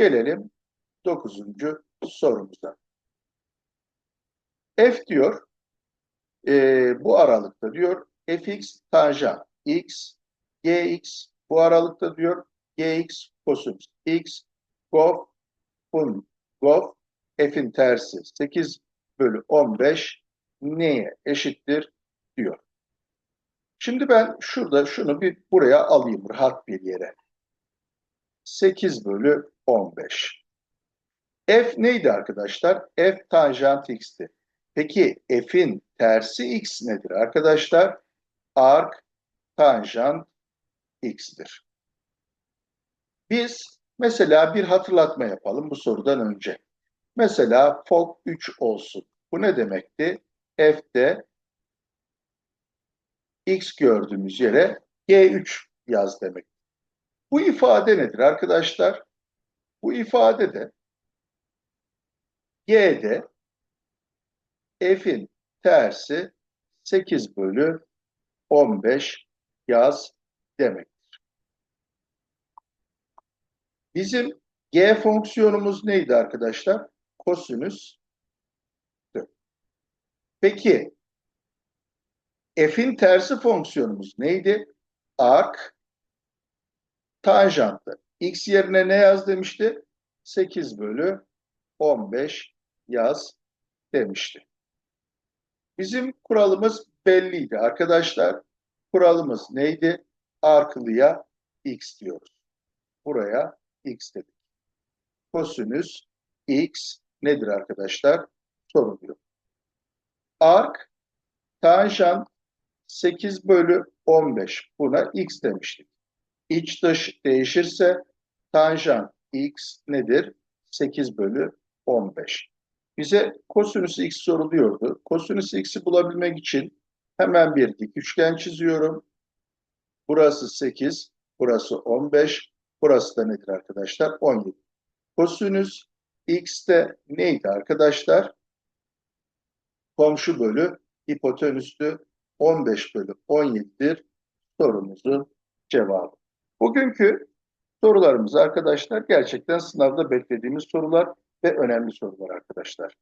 Gelelim dokuzuncu sorumuza. F diyor, e, bu aralıkta diyor, fx tanjant x, gx bu aralıkta diyor, gx kosinüs x, gof, fun, gof, f'in tersi 8 bölü 15 neye eşittir diyor. Şimdi ben şurada şunu bir buraya alayım rahat bir yere. 8 bölü 15. F neydi arkadaşlar? F tanjant x'ti. Peki f'in tersi x nedir arkadaşlar? Arc tanjant x'tir. Biz mesela bir hatırlatma yapalım bu sorudan önce. Mesela fog 3 olsun. Bu ne demekti? F'de x gördüğümüz yere g3 yaz demek. Bu ifade nedir arkadaşlar? Bu ifade de G'de F'in tersi 8 bölü 15 yaz demektir. Bizim G fonksiyonumuz neydi arkadaşlar? Kosinüs. Peki F'in tersi fonksiyonumuz neydi? Arc tanjantı. X yerine ne yaz demişti? 8 bölü 15 yaz demişti. Bizim kuralımız belliydi arkadaşlar. Kuralımız neydi? Arkılıya x diyoruz. Buraya x dedik. Kosinüs x nedir arkadaşlar? Soruluyor. Arc tanjant 8 bölü 15. Buna x demiştik. İç dış değişirse tanjant x nedir? 8 bölü 15. Bize kosinüs x soruluyordu. Kosinüs x'i bulabilmek için hemen bir dik üçgen çiziyorum. Burası 8, burası 15, burası da nedir arkadaşlar? 17. Kosinüs x de neydi arkadaşlar? Komşu bölü hipotenüstü 15 bölü 17'dir sorumuzun cevabı. Bugünkü sorularımız arkadaşlar gerçekten sınavda beklediğimiz sorular ve önemli sorular arkadaşlar.